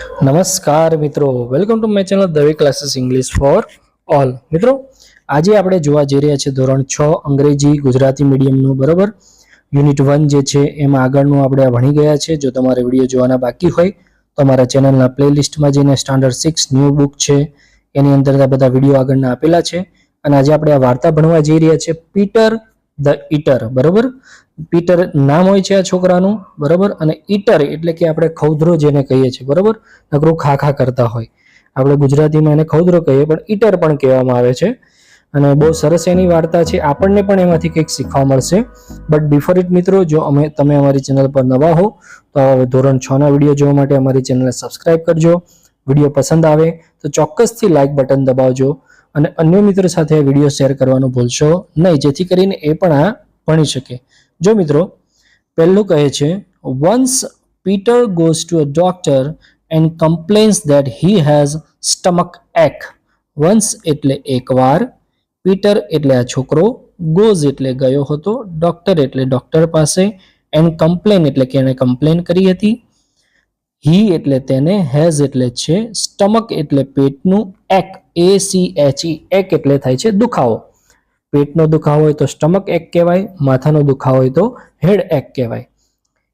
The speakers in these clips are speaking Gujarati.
નમસ્કાર મિત્રો. Welcome to my channel Dave classes English for all મિત્રો, આજે આપણે જોવા જઈ રહ્યા છીએ ધોરણ છ, અંગ્રેજી ગુજરાતી મીડિયમનું બરાબર? યુનિટ વન જે છે, એમાં આગળનું આપણે ભણી ગયા છે જો તમારે વીડિયો જોવાના બાકી હોય, તો અમારા ચેનલના પ્લેલિસ્ટમાં જઈને સ્ટાન્ડર્ડ સિક્સ ન્યૂ બુક છે. એની અંદર બધા વીડિયો આગળના આપેલા છે. અને આજે આપણે આ વાર્તા ભણવા જઈ રહ્યા છે પીટર ધ ઈટર, બરોબર? પીટર નામ હોય છે આ છોકરાનું, બરોબર? અને ઈટર એટલે કે આપણે ખૌધરો જેને કહીએ છીએ, બરોબર? નકરું ખા ખા કરતા હોય. આપણે ગુજરાતીમાં એને ખૌધરો કહીએ, પણ ઈટર પણ કહેવામાં આવે છે. અને બહુ સરસ એની વાર્તા છે. આપણને પણ એમાંથી કંઈક શીખવા મળશે. બટ બિફોર ઇટ મિત્રો, જો અમે, તમે અમારી ચેનલ પર નવા હો, તો ધોરણ છ ના વીડિયો જોવા માટે અમારી ચેનલને સબસ્ક્રાઇબ કરજો. વીડિયો પસંદ આવે, તો ચોક્કસથી લાઇક બટન દબાવજો. અને અન્ય મિત્રો સાથે આ વીડિયો શેર કરવાનું ભૂલશો નહીં. જેથી કરીને એ પણ આ ભણી શકે. જો મિત્રો, પહેલું કહે છે once Peter goes to a doctor and complains that he has stomach એક વન્સ એટલે એકવાર પીટર એટલે આ છોકરો ગોઝ એટલે ગયો હતો ડોક્ટર એટલે ડોક્ટર પાસે એન્ડ કમ્પ્લેન એટલે કે એણે કમ્પ્લેન કરી હતી. હી એટલે તેને હેઝ એટલે છે સ્ટમક એટલે પેટનું એક એ સી એચ ઈ એક એટલે થાય છે દુખાવો. પેટનો દુખાવો હોય તો સ્ટમક એક કહેવાય, માથાનો દુખાવો હોય તો હેડ એક કહેવાય.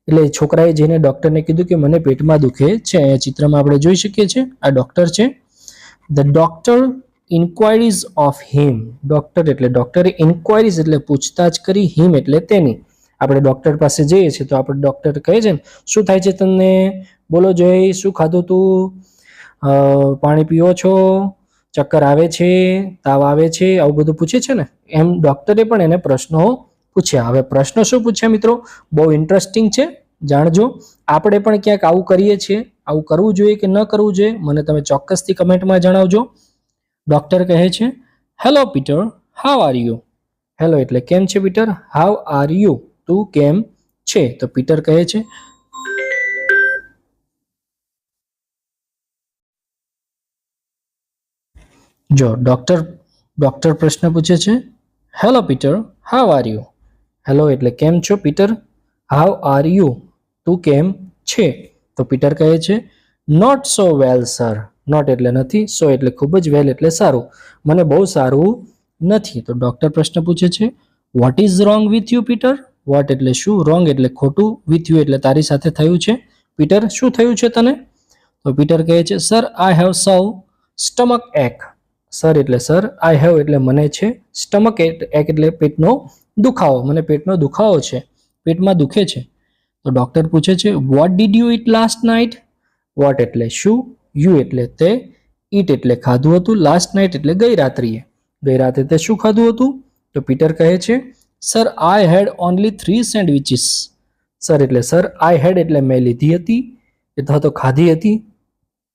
એટલે છોકરાએ જઈને ડૉક્ટરને કીધું કે મને પેટમાં દુખે છે અહીંયા ચિત્રમાં આપણે જોઈ શકીએ છીએ, આ ડૉક્ટર છે. The doctor enquires of him doctor એટલે ડૉક્ટરે ઇન્ક્વાયરીઝ એટલે પૂછતાછ કરી હિમ એટલે તેની. આપણે ડૉક્ટર પાસે જઈએ છીએ તો આપણે ડૉક્ટર કહે છે ને, શું થાય છે તમને બોલો જય, શું ખાધું તું? પાણી પીવો છો? ચક્કર આવે છે, તાવ આવે છે, આવું બધું પૂછે છે ને? એમ ડૉક્ટરે પણ એને પ્રશ્નો પૂછ્યા. હવે પ્રશ્નો શું પૂછ્યા મિત્રો? બહુ ઇન્ટરેસ્ટિંગ છે, જાણજો. આપણે પણ ક્યાંક આવું કરીએ છીએ. આવું કરવું જોઈએ કે ન કરવું જોઈએ? મને તમે ચોક્કસથી કમેન્ટમાં જણાવજો. ડૉક્ટર કહે છે hello Peter how are you hello એટલે, કેમ છે પીટર હાવ આર યુ તું કેમ છે? તો પીટર કહે છે જો ડૉક્ટર ડૉક્ટર પ્રશ્ન પૂછે છે hello Peter how are you hello એટલે કેમ છો પીટર હાવ આર યુ તું કેમ છે? તો પીટર કહે છે not so well sir not એટલે નથી સો એટલે ખૂબ જ વેલ એટલે સારું. મને બહુ સારું નથી. તો ડૉક્ટર પ્રશ્ન પૂછે છે what is wrong with you Peter what એટલે શું? રોંગ એટલે ખોટું વિથ યુ એટલે તારી સાથે થયું છે? પીટર શું થયું છે તને? તો પીટર કહે છે sir I have so stomach ache sir એટલે સર આઈ હેવ એટલે મને છે. સ્ટમક એક એટલે પેટનો દુખાવો. મને પેટનો દુખાવો છે. પેટમાં દુખે છે. તો ડૉક્ટર પૂછે છે what did you eat last night what એટલે શું? યુ એટલે તે. ઈટ એટલે ખાધું હતું. લાસ્ટ નાઇટ એટલે ગઈ રાત્રિએ. ગઈ રાતે તે શું ખાધું હતું? તો પીટર કહે છે sir I had only three sandwiches sir એટલે સર આઈ હેડ એટલે મેં લીધી હતી. અથવા તો ખાધી હતી.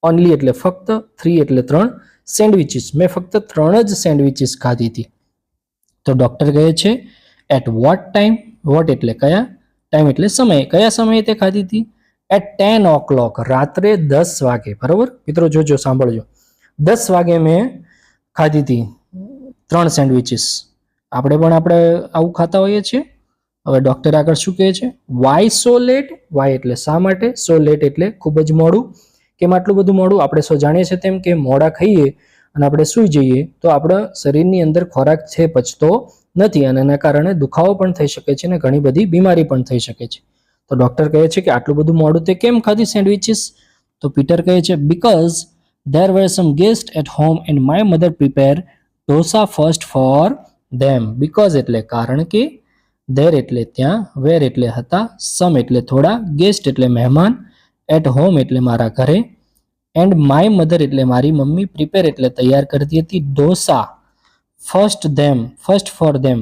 ઓનલી એટલે ફક્ત થ્રી એટલે ત્રણ. સેન્ડવિચીસ. મેં ફક્ત ત્રણ જ સેન્ડવિચીસ ખાધી હતી. તો ડૉક્ટર કહે છે એટ વોટ ટાઈમ વોટ એટલે કયા? ટાઈમ એટલે સમય. કયા સમયે તે ખાધી હતી? એટ ટેન ઓ ક્લોક રાત્રે દસ વાગે. બરાબર? મિત્રો, જોજો, સાંભળજો. દસ વાગે મેં ખાધી હતી ત્રણ સેન્ડવિચીસ. આપણે પણ આપણે આવું ખાતા હોઈએ છીએ. હવે ડૉક્ટર આગળ શું કહે છે? વાય સો લેટ વાય એટલે શા માટે? સો લેટ એટલે ખૂબ જ મોડું. કેમ આટલું બધું મોડું? આપણે સૌ જાણીએ છીએ તેમ કે મોડા ખાઈએ અને આપણે સૂઈ જઈએ, તો આપણા શરીરની અંદર ખોરાક છે, પચતો નથી અને એના કારણે દુખાવો પણ થઈ શકે છે અને ઘણી બધી બીમારી પણ થઈ શકે છે. તો ડૉક્ટર કહે છે કે આટલું બધું મોડું તે કેમ ખાધી સેન્ડવિચીસ? તો પીટર કહે છે because there were some guest at home and my mother prepare dosa first for them because એટલે કારણ કે ધેર એટલે ત્યાં વેર એટલે હતા સમ એટલે થોડા ગેસ્ટ એટલે મહેમાન એટ હોમ એટલે મારા ઘરે. એન્ડ માય મધર એટલે મારી મમ્મી પ્રિપેર એટલે તૈયાર કરતી હતી dosa. First them first for them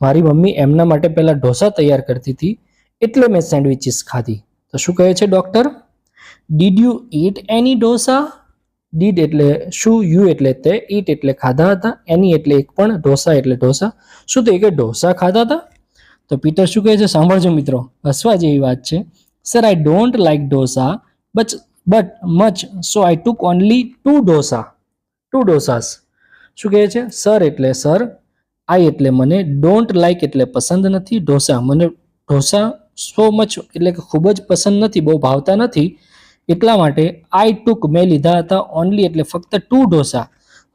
મારી મમ્મી એમના માટે પહેલાં ઢોસા તૈયાર કરતી હતી. એટલે મેં સેન્ડવિચીસ ખાધી. તો શું કહે છે doctor did you eat any dosa did એટલે શું યુ એટલે તે ઈટ એટલે ખાધા હતા. એની એટલે એક પણ ઢોસા એટલે ઢોસા. શું તો એ ઢોસા ખાધા હતા? તો પીટર શું કહે છે? સાંભળજો મિત્રો. હસવા જેવી વાત છે. Sir I don't like dosa, but but much so I took only two dosa. Two dosas શું કહે છે? સર એટલે સર આઈ એટલે મને ડોન્ટ લાઈક એટલે પસંદ નથી. ઢોસા મને ઢોસા સો મચ એટલે કે ખૂબ જ પસંદ નથી બહુ ભાવતા નથી. એટલા માટે આઈ ટુક મેં લીધા હતા ઓનલી એટલે ફક્ત ટુ ઢોસા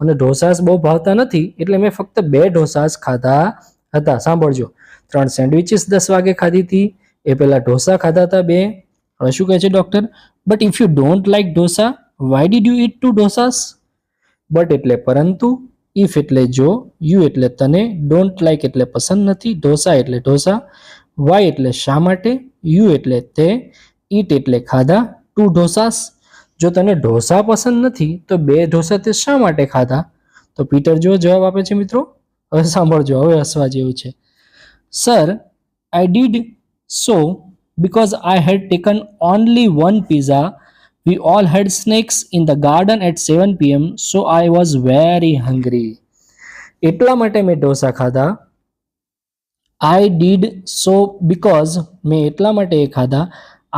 મને ઢોસાસ બહુ ભાવતા નથી એટલે મેં ફક્ત બે ઢોસાસ ખાધા હતા. સાંભળજો. ત્રણ સેન્ડવિચીસ દસ વાગે ખાધી હતી. એ પહેલાં ઢોસા ખાધા હતા બે. હવે શું કહે છે doctor but if you don't like dosa why did you eat two dosas? But એટલે પરંતુ ઇફ એટલે જો યુ એટલે તને ડોન્ટ લાઈક એટલે પસંદ નથી, ઢોસા એટલે ઢોસા. વાય એટલે શા માટે? યુ એટલે તે. ઇટ એટલે ખાધા ટુ ઢોસાસ. જો તને ઢોસા પસંદ નથી, તો બે ઢોસા તે શા માટે ખાધા? તો પીટર જો જવાબ આપે છે મિત્રો? હવે સાંભળજો, હવે હસવા જેવું છે. Sir I did so because I had taken only one pizza. We all had snacks in the garden at 7 pm, so I was very hungry. એટલા માટે મેં ઢોસા ખાધા. આઈ ડીડ સો બીકોઝ મેં એટલા માટે એ ખાધા.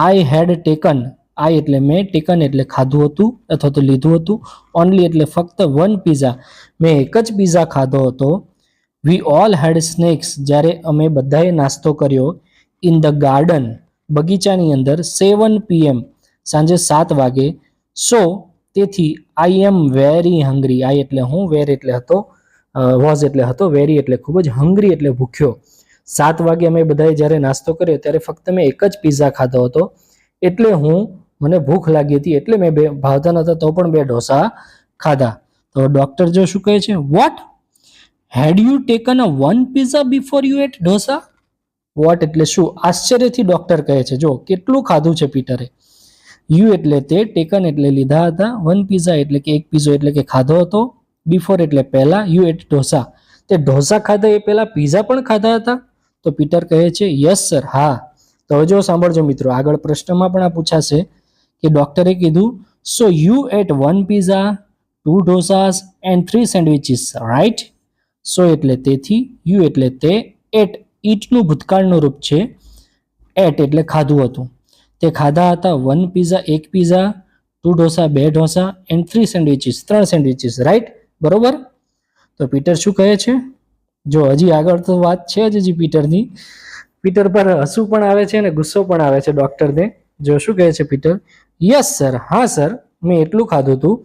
આઈ હેડ ટેકન આઈ એટલે મેં ટેકન એટલે ખાધું હતું અથવા તો લીધું હતું. ઓનલી એટલે ફક્ત વન પીઝા મેં એક જ પીઝા ખાધો હતો. વી ઓલ હેડ સ્નેક્સ જ્યારે અમે બધાએ નાસ્તો કર્યો ઇન ધ ગાર્ડન બગીચાની અંદર સેવન પીએમ સાંજે સાત વાગે. સો તેથી આઈ એમ વેરી હંગ્રી આઈ એટલે હું વેર એટલે હતો વોઝ એટલે હતો વેરી એટલે ખૂબ જ હંગ્રી એટલે ભૂખ્યો. સાત વાગે અમે બધાએ જ્યારે નાસ્તો કર્યો, ત્યારે ફક્ત મેં એક જ પીઝા ખાધો હતો. એટલે હું, મને ભૂખ લાગી હતી, એટલે મેં બે, ભાવતા નહોતા, તો પણ બે ઢોસા ખાધા. તો ડૉક્ટર જો શું કહે છે? What had you taken a one pizza before you ate dosa? What એટલે શું? આશ્ચર્યથી ડોક્ટર કહે છે, જો, કેટલું ખાધું છે પીટરે યુ એટલે તે ટેકન એટલે લીધા હતા વન પીઝા એટલે કે એક પીઝો એટલે કે ખાધો હતો બિફોર એટલે પહેલા યુ એટ ઢોસા. તે ઢોસા ખાધા એ પહેલા પીઝા પણ ખાધા હતા? તો પીટર કહે છે યસ સર હા. તો હવે જો સાંભળજો મિત્રો, આગળ પ્રશ્નમાં પણ આ પૂછાશે કે ડોક્ટરે કીધું so you ate one pizza two dosas and three sandwiches right so એટલે તેથી યુ એટલે તે એટ ઈટનું ભૂતકાળનું રૂપ છે એટ એટલે ખાધું હતું. તે ખાધા હતા વન પીઝા, એક પીઝા, ટુ ઢોસા, બે ઢોસા એન્ડ થ્રી સેન્ડવિચીસ, ત્રણ સેન્ડવિચીસ, રાઈટ? બરોબર? તો પીટર શું કહે છે? જો હજી આગળ તો વાત છે જ હજી પીટરની. પીટર પર હસવું પણ આવે છે અને ગુસ્સો પણ આવે છે ડૉક્ટરને. જો શું કહે છે પીટર? Yes, sir. હા, સર. મેં એટલું ખાધું હતું.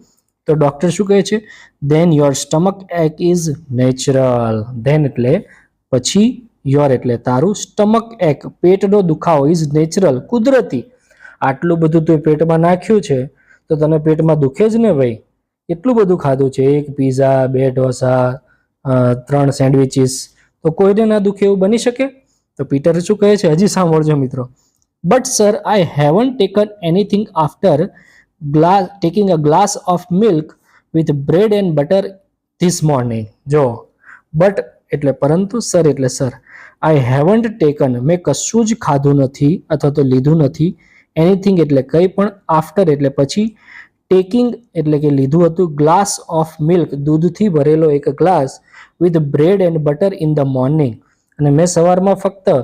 તો ડૉક્ટર શું કહે છે? Then your stomach ache is natural then એટલે પછી યોર એટલે તારું. સ્ટમક એક પેટનો દુખાવો ઇઝ નેચરલ કુદરતી. આટલું બધું તું પેટમાં નાખ્યું છે, તો તને પેટમાં દુખે જ ને ભાઈ? એટલું બધું ખાધું છે, એક પીઝા બે ઢોસા ત્રણ સેન્ડવિચીસ તો કોઈને ના દુખે એવું બની શકે? તો પીટર શું કહે છે? હજી સાંભળજો મિત્રો. But sir I haven't taken anything after glass taking a glass of milk with bread and butter this morning જો. બટ એટલે પરંતુ સર, એટલે સર આઈ હેવન્ટ ટેકન મેં કશું જ ખાધું નથી અથવા તો લીધું નથી. એનીથિંગ એટલે કંઈ પણ આફ્ટર એટલે પછી ટેકિંગ એટલે કે લીધું હતું ગ્લાસ ઓફ મિલ્ક દૂધથી ભરેલો એક glass with bread and butter in the morning અને મેં સવારમાં ફક્ત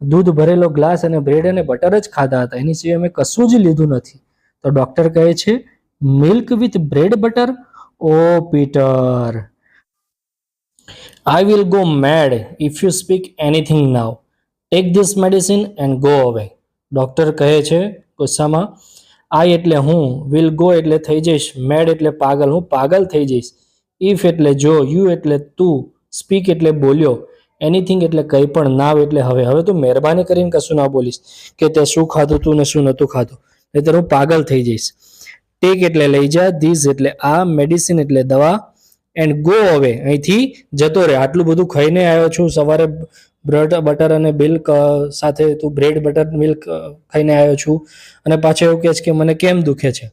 દૂધ ભરેલો ગ્લાસ અને બ્રેડ અને બટર જ ખાધા હતા. એની સિવાય મેં કશું જ લીધું નથી. તો ડૉક્ટર કહે છે milk with bread butter oh Peter I will go mad if you speak anything now. Take this medicine and go away. Doctor કહે છે, ગુસ્સામાં આઈ એટલે હું વિલ ગો એટલે થઈ જઈશ મેડ એટલે પાગલ, હું પાગલ થઈ જઈશ. ઇફ એટલે જો યુ એટલે તું સ્પીક એટલે બોલ્યો. એનીથિંગ એટલે કંઈ પણ નાવ એટલે હવે. હવે તું મહેરબાની કરીને કશું ના બોલીશ, કે તે શું ખાધું તું ને શું નહોતું ખાધું. નહીતર હું પાગલ થઈ જઈશ. ટેક એટલે લઈ જા ધીસ એટલે આ મેડિસિન એટલે દવા એન્ડ ગો અવે અહીંથી જતો રહે. આટલું બધું ખાઈને આવ્યો છું. સવારે બ્રેડ, બટર અને મિલ્ક સાથે તું બ્રેડ, બટર, મિલ્ક ખાઈને આવ્યો છું. અને પાછો એવું કહે છે કે મને કેમ દુખે છે?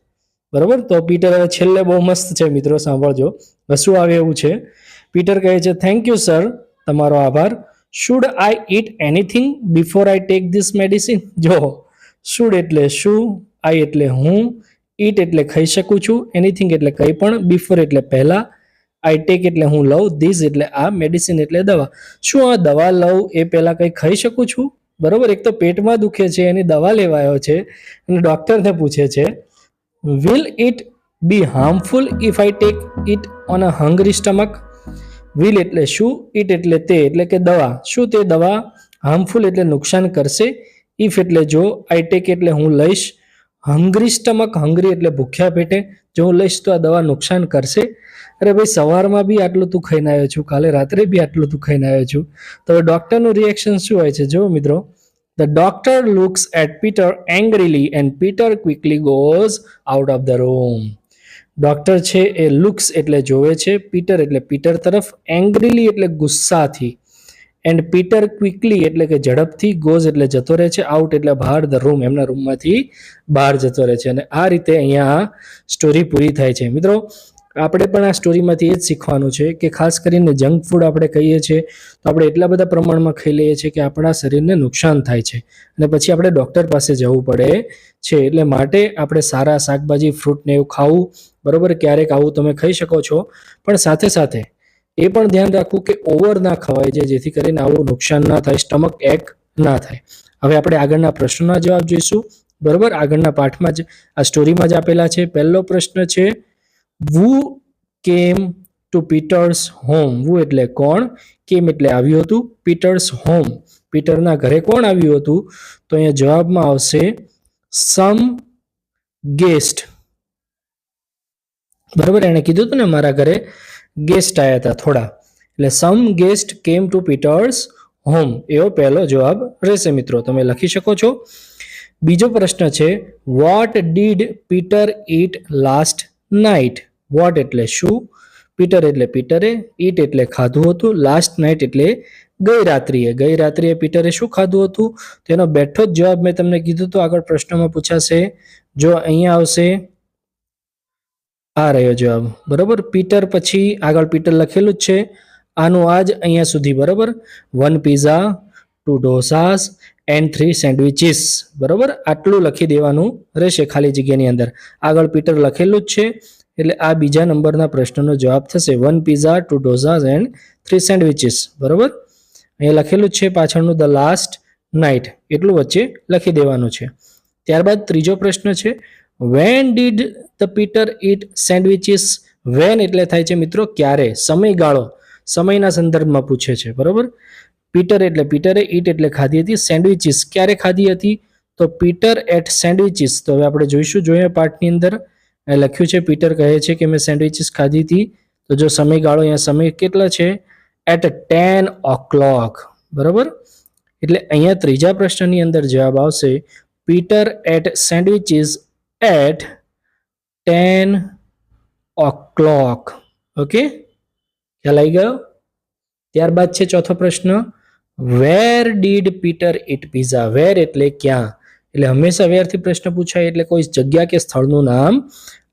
બરાબર? તો પીટર હવે છેલ્લે બહુ મસ્ત છે, મિત્રો. સાંભળજો. હસવું આવે એવું છે. પીટર કહે છે થેન્ક યુ સર તમારો આભાર. Should I eat anything before I take this medicine જો શુડ એટલે શું? આઈ એટલે હું. ઈટ એટલે ખાઈ શકું છું. એનીથિંગ એટલે કંઈ પણ. બિફોર એટલે પહેલા. આઈ ટેક એટલે હું લઉં ધીસ એટલે આ મેડિસિન એટલે દવા. શું આ દવા લઉં એ પહેલા કંઈ ખાઈ શકું છું? બરોબર? એક તો પેટમાં દુખે છે, એની દવા લેવાયો છે, અને ડોક્ટરને પૂછે છે will it be harmful if I take it on a hungry stomach will એટલે શું? ઇટ એટલે તે, એટલે કે દવા. શું તે દવા હાર્મફુલ એટલે નુકસાન કરશે? ઇફ એટલે જો આઈ ટેક એટલે હું લઈશ હંગરી સ્ટમક હંગરી એટલે ભૂખ્યા પેટે, જો હું લઈશ તો આ દવા નુકસાન કરશે? અરે ભાઈ, સવારમાં બી આટલું તું ખાઈને આવ્યો છું, કાલે રાત્રે બી આટલું તું ખાઈને આવ્યો છું. તો હવે ડૉક્ટરનું રિએક્શન શું હોય છે? જો મિત્રો. The doctor looks at Peter angrily and Peter quickly goes out of the room doctor છે એ લુક્સ એટલે જોવે છે પીટર એટલે પીટર તરફ એંગ્રીલી એટલે ગુસ્સાથી. એન્ડ પીટર ક્વિકલી એટલે કે ઝડપથી ગોઝ એટલે જતો રહે છે આઉટ એટલે બહાર ધ રૂમ એમના રૂમમાંથી બહાર જતો રહે છે. અને આ રીતે અહીંયા સ્ટોરી પૂરી થાય છે. મિત્રો આપણે પણ આ સ્ટોરીમાંથી એ જ શીખવાનું છે કે ખાસ કરીને જંક ફૂડ આપણે કહીએ છીએ, તો આપણે એટલા બધા પ્રમાણમાં ખાઈ લઈએ છીએ કે આપણા શરીરને નુકસાન થાય છે. અને પછી આપણે ડૉક્ટર પાસે જવું પડે છે, એટલે માટે આપણે સારા શાકભાજી ફ્રૂટને એવું ખાવું, બરાબર? ક્યારેક આવું તમે ખાઈ શકો છો. પણ સાથે સાથે એ પણ ધ્યાન રાખવું કે ઓવર ના ખવાય છે, જેથી કરીને આવું નુકસાન ના થાય સ્ટમક એક ના થાય. હવે આપણે આગળના પ્રશ્નોના જવાબ જોઈશું. બરાબર? આગળના પાઠમાં જ આ સ્ટોરીમાં જ આપેલા છે. પહેલો પ્રશ્ન છે વુ કેમ ટુ પીટર્સ હોમ વુ એટલે કોણ? કેમ એટલે આવ્યું હતું? પીટર્સ હોમ પીટરના ઘરે કોણ આવ્યું હતું? તો અહીંયા જવાબમાં આવશે સમ ગેસ્ટ બરાબર? એણે કીધું હતું ને મારા ઘરે ગેસ્ટ આવ્યા હતા થોડા. એટલે some guest came to Peter's home એવો પહેલો જવાબ રહેશે મિત્રો. તમે લખી શકો છો. બીજો પ્રશ્ન છે what did Peter eat last night what એટલે શું? પીટર એટલે પીટરે ઈટ એટલે ખાધું હતું. લાસ્ટ નાઇટ એટલે ગઈ રાત્રિએ. ગઈ રાત્રિએ પીટરે શું ખાધું હતું? તેનો બેઠો જ જવાબ મેં તમને કીધું હતું આગળ પ્રશ્નમાં પૂછાશે. જો અહીંયા આવશે. આ રહ્યો જવાબ. બરોબર? પીટર પછી આગળ પીટર લખેલું જ છે. આનું આજ અહીંયા સુધી. બરોબર? One pizza two dosas and three sandwiches બરાબર? આટલું લખી દેવાનું રહેશે ખાલી જગ્યાની અંદર. આગળ પીટર લખેલું જ છે. એટલે આ બીજા નંબરના પ્રશ્નનો જવાબ થશે. One pizza two dosas and three sandwiches બરાબર? અહીંયા લખેલું જ છે પાછળનું ધ લાસ્ટ નાઇટ એટલું વચ્ચે લખી દેવાનું છે. ત્યારબાદ ત્રીજો પ્રશ્ન છે. When did the Peter eat sandwiches when એટલે થાય છે મિત્રો ક્યારે? સમયગાળો. સમયના સંદર્ભમાં પૂછે છે. બરોબર? પીટર એટલે પીટરે ઈટ એટલે ખાધી હતી સેન્ડવિચીસ ક્યારે ખાધી હતી? તો પીટર એટ સેન્ડવિચીસ તો હવે આપણે જોઈશું, જોઈએ પાઠની અંદર. અહીં લખ્યું છે પીટર કહે છે કે મેં સેન્ડવિચીસ ખાધી હતી. તો જો સમયગાળો અહીંયા, સમય કેટલા છે? એટ ટેન ઓ ક્લોક બરોબર? એટલે અહીંયા ત્રીજા પ્રશ્નની અંદર જવાબ આવશે. Peter ate sandwiches at ten o'clock okay ખ્યાલ આવી ગયો? ત્યારબાદ છે ચોથો પ્રશ્ન. Where did Peter eat pizza where એટલે ક્યાં? એટલે હંમેશા વેરથી પ્રશ્ન પૂછાય એટલે કોઈ જગ્યા કે સ્થળનું નામ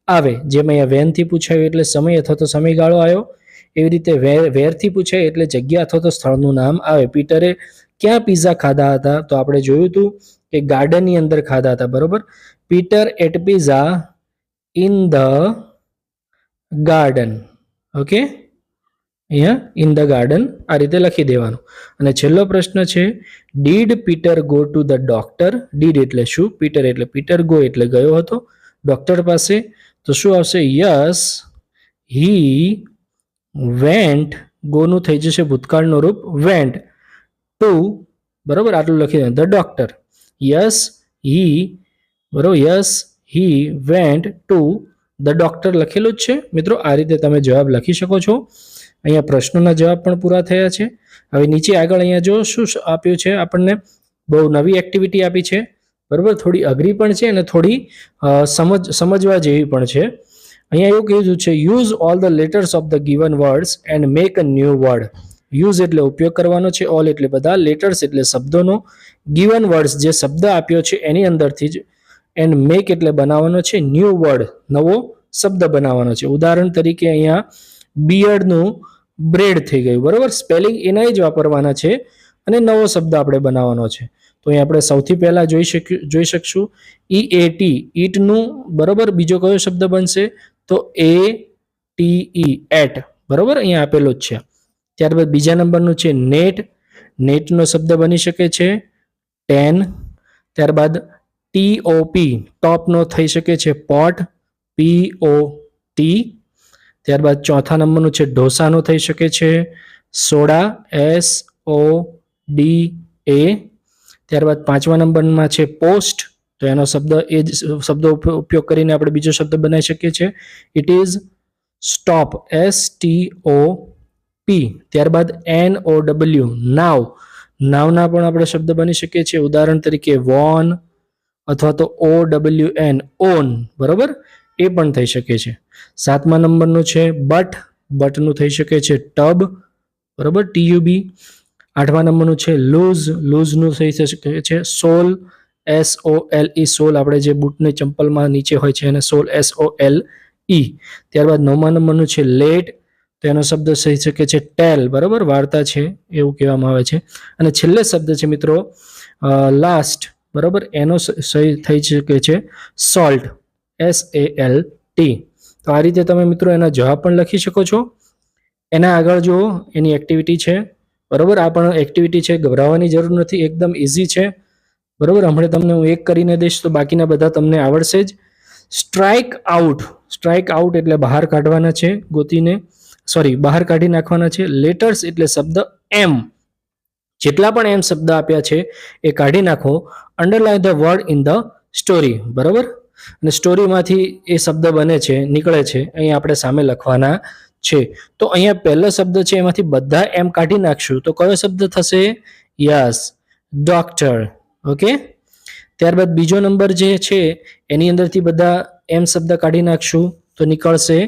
આવે. જેમ અહીંયા વેનથી પૂછાયું એટલે સમય અથવા તો સમયગાળો આવ્યો. એવી રીતે વેર વેરથી પૂછાય એટલે જગ્યા અથવા તો સ્થળનું નામ આવે. પીટરે ક્યાં પીઝા ખાધા હતા? તો આપણે જોયું હતું કે ગાર્ડનની અંદર ખાધા હતા, બરોબર? Peter ate pizza in the garden okay અહીંયા ઇન ધ ગાર્ડન આ રીતે લખી દેવાનું. અને છેલ્લો પ્રશ્ન છે did Peter go to the doctor did એટલે શું? પીટર એટલે પીટર ગો એટલે ગયો હતો. ડોક્ટર પાસે, તો શું આવશે? યસ હી વેન્ટ ગોનું થઈ જશે ભૂતકાળનું રૂપ વેન્ટ ટુ બરોબર? આટલું લખી દે ધ ડોક્ટર યસ હી બરોબર? Yes he went to the doctor લખેલું જ છે. મિત્રો, આ રીતે તમે જવાબ લખી શકો છો. અહીંયા પ્રશ્નોના જવાબ પણ પૂરા થયા છે. હવે નીચે આગળ અહીંયા જો શું આપ્યું છે, આપણને બહુ નવી એક્ટિવિટી આપી છે. બરાબર? થોડી અઘરી પણ છે અને થોડી સમજ, સમજવા જેવી પણ છે. અહીંયા એવું કીધું છે use all the letters of the given words and make a new word use એટલે ઉપયોગ કરવાનો છે ઓલ એટલે બધા લેટર્સ એટલે શબ્દોનો. ગિવન વર્ડ્સ જે શબ્દ આપ્યો છે, એની અંદરથી જ એન્ડ મેક એટલે બનાવવાનો છે ન્યૂ વર્ડ નવો શબ્દ બનાવવાનો છે. ઉદાહરણ તરીકે અહીંયા બિયર્ડનું બ્રેડ થઈ ગયું. બરાબર? સ્પેલિંગ એના જ વાપરવાના છે અને નવો શબ્દ આપણે બનાવવાનો છે. તો અહીં આપણે સૌથી પહેલા જોઈ શક્યું જોઈ શકશું. ઈ એ ટી ઈટનું બરાબર બીજો કયો શબ્દ બનશે? તો એ ટી ઈ એટ બરાબર? અહીંયા આપેલો જ છે. ત્યારબાદ બીજા નંબરનું છે નેટ નેટનો શબ્દ બની શકે છે ટેન ત્યારબાદ ટી ઓ ટોપનો થઈ શકે છે પોટ પી ઓ ટી ત્યારબાદ ચોથા નંબરનું છે, ઢોસાનો થઈ શકે છે. Soda, S, O, D, A. ત્યારબાદ પાંચમા નંબરમાં છે, પોસ્ટ. તો એનો શબ્દ, એ જ શબ્દો ઉપયોગ કરીને આપણે બીજો શબ્દ બનાવી શકીએ છીએ. It is stop S T O P ત્યારબાદ એન ઓ ડબલ્યુ નાવ. નાવના પણ આપણે શબ્દ બની શકીએ છીએ. ઉદાહરણ તરીકે, વોન અથવા તો ઓ ડબલ્યુ એન ઓન. બરોબર? એ પણ થઈ શકે છે. સાતમા નંબરનું છે બટ, બટનું થઈ શકે છે ટબ, બરાબર? ટીયુબી આઠમા નંબરનું છે લૂઝ, લૂઝનું થઈ શકે છે સોલ, એસ ઓ એલ ઈ, સોલ આપણે જે બૂટની ચંપલમાં નીચે હોય છે એને સોલ, એસ ઓ એલ ઈ. ત્યારબાદ નવમા નંબરનું છે લેટ, તો એનો શબ્દ થઈ શકે છે ટેલ, બરાબર? વાર્તા છે એવું કહેવામાં આવે છે. અને છેલ્લે શબ્દ છે મિત્રો લાસ્ટ, બરાબર? એનો થઈ શકે છે salt. S A L T તો આ રીતે તમે મિત્રો એના જવાબ પણ લખી શકો છો. એના આગળ જુઓ, એની એક્ટિવિટી છે. બરાબર? આ પણ એક્ટિવિટી છે. ગભરાવાની જરૂર નથી. એકદમ ઇઝી છે. બરાબર? હમણાં તમને હું એક કરીને દઈશ તો બાકીના બધા તમને આવડશે જ. સ્ટ્રાઇક આઉટ સ્ટ્રાઇક આઉટ એટલે બહાર કાઢવાના છે ગોતીને. સોરી બહાર કાઢી નાખવાના છે. લેટર્સ એટલે શબ્દ એમ જેટલા પણ એમ શબ્દ આપ્યા છે એ કાઢી નાખો. Underline the word in the story બરોબર? અને સ્ટોરીમાંથી એ શબ્દ બને છે, નીકળે છે, અહીં આપણે સામે લખવાના છે. તો અહીંયા પહેલો શબ્દ છે, એમાંથી બધા એમ કાઢી નાખશું. તો કયો શબ્દ થશે? Yes doctor okay? ત્યારબાદ બીજો નંબર જે છે, એની અંદરથી બધા એમ શબ્દ કાઢી નાખશું. તો નીકળશે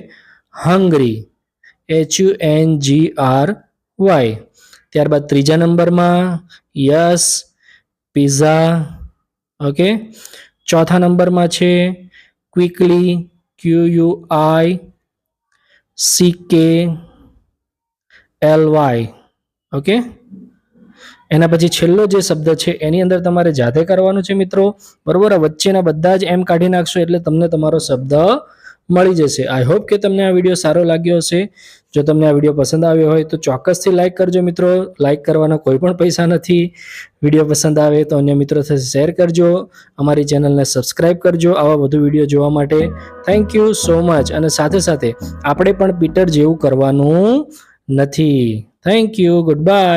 hungry H U N G R Y ત્યારબાદ ત્રીજા નંબરમાં યસ પિઝા ઓકે? ચોથા નંબરમાં છે quickly Q U I C K L Y. Okay? એના પછી છેલ્લો જે શબ્દ છે, એની અંદર તમારે જાતે કરવાનું છે મિત્રો. બરોબર? વચ્ચેના બધા જ એમ કાઢી નાખશો એટલે તમને તમારો શબ્દ મળી જશે. આઈ હોપ કે તમને આ વીડિયો સારો લાગ્યો હશે. જો તમને આ વીડિયો પસંદ આવ્યો હોય તો ચોક્કસથી લાઇક કરજો મિત્રો. લાઇક કરવાના કોઈ પણ પૈસા નથી. વીડિયો પસંદ આવે તો અન્ય મિત્રો સાથે શેર કરજો. અમારી ચેનલને સબસ્ક્રાઇબ કરજો આવા વધુ વીડિયો જોવા માટે. થેન્ક યુ સો મચ અને સાથે સાથે આપણે પણ પીટર જેવું કરવાનું નથી. Thank you good bye